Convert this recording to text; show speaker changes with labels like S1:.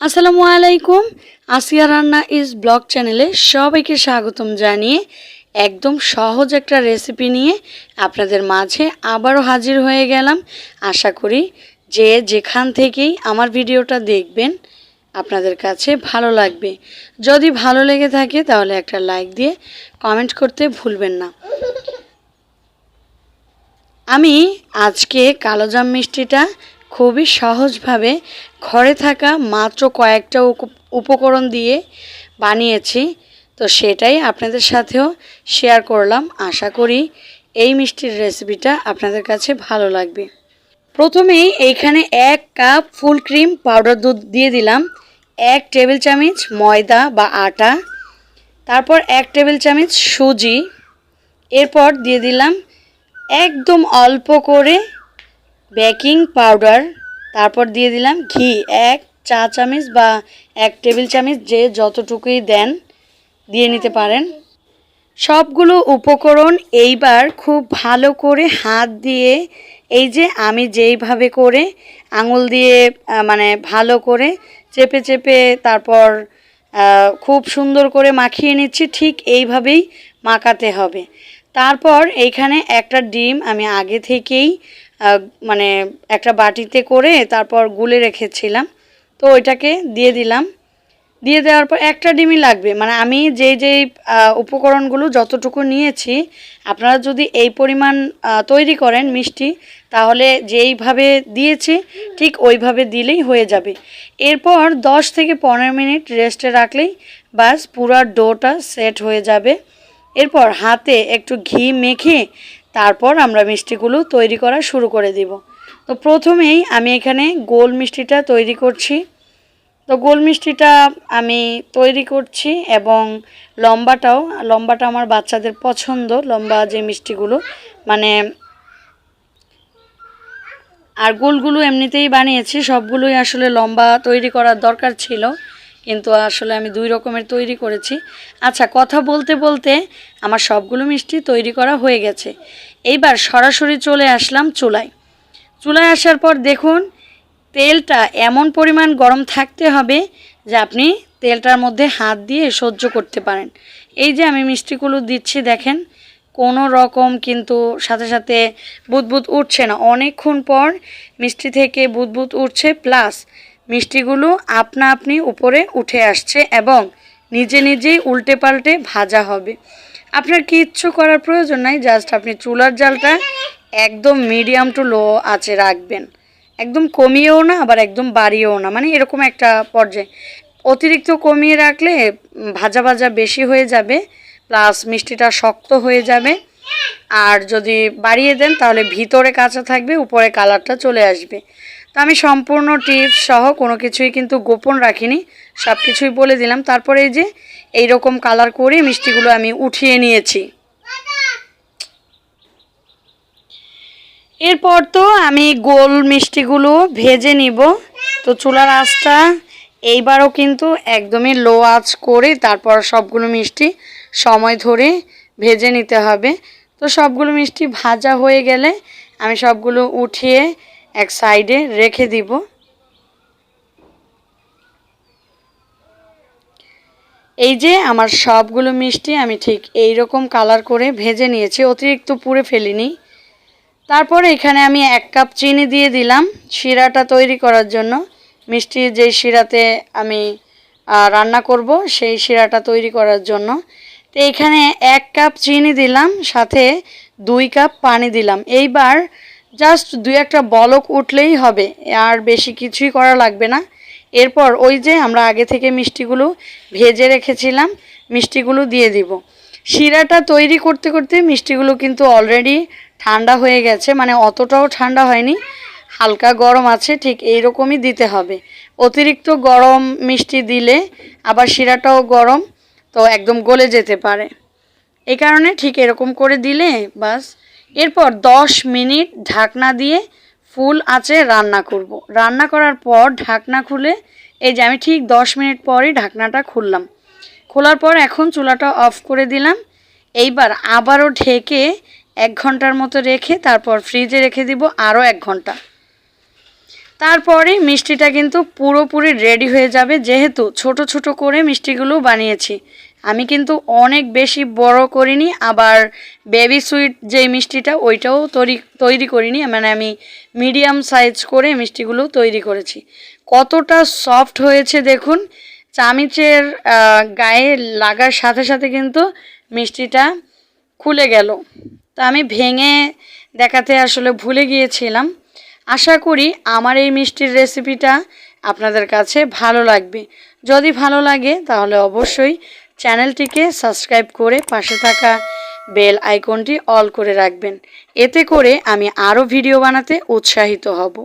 S1: আসসালামু আলাইকুম। আসিয়া রান্না ইজ ব্লগ চ্যানেলে সবাইকে স্বাগতম জানিয়ে একদম সহজ একটা রেসিপি নিয়ে আপনাদের মাঝে আবারও হাজির হয়ে গেলাম। আশা করি যে যেখান থেকেই আমার ভিডিওটা দেখবেন আপনাদের কাছে ভালো লাগবে। যদি ভালো লেগে থাকে তাহলে একটা লাইক দিয়ে কমেন্ট করতে ভুলবেন না। আমি আজকে কালোজাম মিষ্টিটা খুবই সহজভাবে ঘরে থাকা মাত্র কয়েকটা উপ- উপকরণ দিয়ে বানিয়েছি। তো সেটাই আপনাদের সাথেও শেয়ার করলাম। আশা করি এই মিষ্টির রেসিপিটা আপনাদের কাছে ভালো লাগবে। প্রথমেই এইখানে এক কাপ ফুল ক্রিম পাউডার দুধ দিয়ে দিলাম। এক টেবিল চামচ ময়দা বা আটা। তারপর এক টেবিল চামচ সুজি। এরপর দিয়ে দিলাম একদম অল্প করে বেকিং পাউডার, তারপর দিয়ে দিলাম ঘি, এক চা চামচ বা এক টেবিল চামচ যে যতটুকুই দেন, দিয়ে নিতে পারেন। সবগুলো উপকরণ এইবার খুব ভালো করে হাত দিয়ে, এই যে আমি যেইভাবে করে আঙুল দিয়ে মানে ভালো করে চেপে চেপে তারপর খুব সুন্দর করে মাখিয়ে নিচ্ছি, ঠিক এইভাবেই মাখাতে হবে। তারপর এইখানে একটা ডিম আমি আগে থেকেই মানে একটা বাটিতে করে তারপর গুলে রেখেছিলাম। তো ওইটাকে দিয়ে দিলাম। দিয়ে দেওয়ার পর একটা ডিমই লাগবে। মানে আমি যেই যেই উপকরণগুলো যতটুকু নিয়েছি, আপনারা যদি এই পরিমাণ তৈরি করেন মিষ্টি, তাহলে যেইভাবে দিয়েছি, ঠিক ওইভাবে দিলেই হয়ে যাবে। এরপর দশ থেকে পনেরো মিনিট রেস্টে রাখলেই বাস পুরো ডোটা সেট হয়ে যাবে। এরপর হাতে একটু ঘি মেখে তারপর আমরা মিষ্টিগুলো তৈরি করা শুরু করে দিব। তো প্রথমেই আমি এখানে গোল মিষ্টিটা তৈরি করছি। তো গোল মিষ্টিটা আমি তৈরি করছি এবং লম্বাটাও, লম্বাটা আমার বাচ্চাদের পছন্দ, লম্বা যে মিষ্টিগুলো মানে আর গোলগুলো এমনিতেই বানিয়েছি, সবগুলোই আসলে লম্বা তৈরি করার দরকার ছিল। কিন্তু আসলে আমি দুই রকমের তৈরি করেছি। আচ্ছা কথা বলতে বলতে আমার সবগুলো মিষ্টি তৈরি করা হয়ে গেছে। এইবার সরাসরি চলে আসলাম চুলায়। চুলায় আসার পর দেখুন, তেলটা এমন পরিমাণ গরম থাকতে হবে যে আপনি তেলটার মধ্যে হাত দিয়ে সহ্য করতে পারেন। এই যে আমি মিষ্টিগুলো দিচ্ছি দেখেন, কোনো রকম কিন্তু সাথে সাথে বুদবুদ উঠছে না। অনেকক্ষণ পর মিষ্টি থেকে বুদবুদ উঠছে, প্লাস মিষ্টিগুলো আপনা আপনি উপরে উঠে আসছে এবং নিজে নিজেই উল্টে পাল্টে ভাজা হবে। আপনার কিচ্ছু করার প্রয়োজন নাই জাস্ট আপনি চুলার জালটা একদম মিডিয়াম টু লো আছে রাখবেন। একদম কমিয়েও না, আবার একদম বাড়িয়েও না মানে এরকম একটা পর্যায়ে। অতিরিক্ত কমিয়ে রাখলে ভাজা ভাজা বেশি হয়ে যাবে প্লাস মিষ্টিটা শক্ত হয়ে যাবে। আর যদি বাড়িয়ে দেন, তাহলে ভিতরে কাঁচা থাকবে, উপরে কালারটা চলে আসবে। তো আমি সম্পূর্ণ টিপস সহ কোনো কিছুই কিন্তু গোপন রাখিনি, সব কিছুই বলে দিলাম। তারপরে এই যে এই রকম কালার করে মিষ্টিগুলো আমি উঠিয়ে নিয়েছি। এরপর তো আমি গোল মিষ্টিগুলো ভেজে নিব। তো চুলার আঁচটা এইবারও কিন্তু একদমই লো আঁচ করে তারপর সবগুলো মিষ্টি সময় ধরে ভেজে নিতে হবে। তো সবগুলো মিষ্টি ভাজা হয়ে গেলে আমি সবগুলো উঠিয়ে এক সাইডে রেখে দিব। এই যে আমার সবগুলো মিষ্টি আমি ঠিক এই রকম কালার করে ভেজে নিয়েছি, অতিরিক্ত পুড়ে ফেলিনি। তারপর এখানে আমি এক কাপ চিনি দিয়ে দিলাম শিরাটা তৈরি করার জন্য। মিষ্টি যেই শিরাতে আমি রান্না করব সেই শিরাটা তৈরি করার জন্য। তো এখানে এক কাপ চিনি দিলাম, সাথে দুই কাপ পানি দিলাম। এইবার জাস্ট দুই একটা বলক উঠলেই হবে, আর বেশি কিছুই করা লাগবে না। এরপর ওই যে আমরা আগে থেকে মিষ্টিগুলো ভেজে রেখেছিলাম, মিষ্টিগুলো দিয়ে দিব। শিরাটা তৈরি করতে করতে মিষ্টিগুলো কিন্তু অলরেডি ঠান্ডা হয়ে গেছে মানে অতটাও ঠান্ডা হয়নি, হালকা গরম আছে, ঠিক এই রকমই দিতে হবে। অতিরিক্ত গরম মিষ্টি দিলে আবার শিরাটাও গরম, তো একদম গলে যেতে পারে। এই কারণে ঠিক এরকম করে দিলে বাস এরপর দশ মিনিট ঢাকনা দিয়ে ফুল আঁচে রান্না করব। রান্না করার পর ঢাকনা খুলে, এই যে আমি ঠিক দশ মিনিট পরই ঢাকনাটা খুললাম। খোলার পর এখন চুলাটা অফ করে দিলাম। এইবার আবারও ঢেকে এক ঘণ্টার মতো রেখে তারপর ফ্রিজে রেখে দিব আরও এক ঘণ্টা। তারপরে মিষ্টিটা কিন্তু পুরোপুরি রেডি হয়ে যাবে, যেহেতু ছোট ছোট করে মিষ্টিগুলো বানিয়েছি। আমি কিন্তু অনেক বেশি বড় করিনি, আবার বেবি সুইট যে মিষ্টিটা ওইটাও তৈরি তৈরি করিনি মানে আমি মিডিয়াম সাইজ করে মিষ্টিগুলো তৈরি করেছি। কতটা সফট হয়েছে দেখুন, চামিচের গায়ে লাগার সাথে সাথে কিন্তু মিষ্টিটা খুলে গেল। তো আমি ভেঙে দেখাতে আসলে ভুলে গিয়েছিলাম। আশা করি আমার এই মিষ্টির রেসিপিটা আপনাদের কাছে ভালো লাগবে। যদি ভালো লাগে তাহলে অবশ্যই চ্যানেলটিকে সাবস্ক্রাইব করে পাশে থাকা বেল আইকনটি অল করে রাখবেন। এতে করে আমি আরও ভিডিও বানাতে উৎসাহিত হব।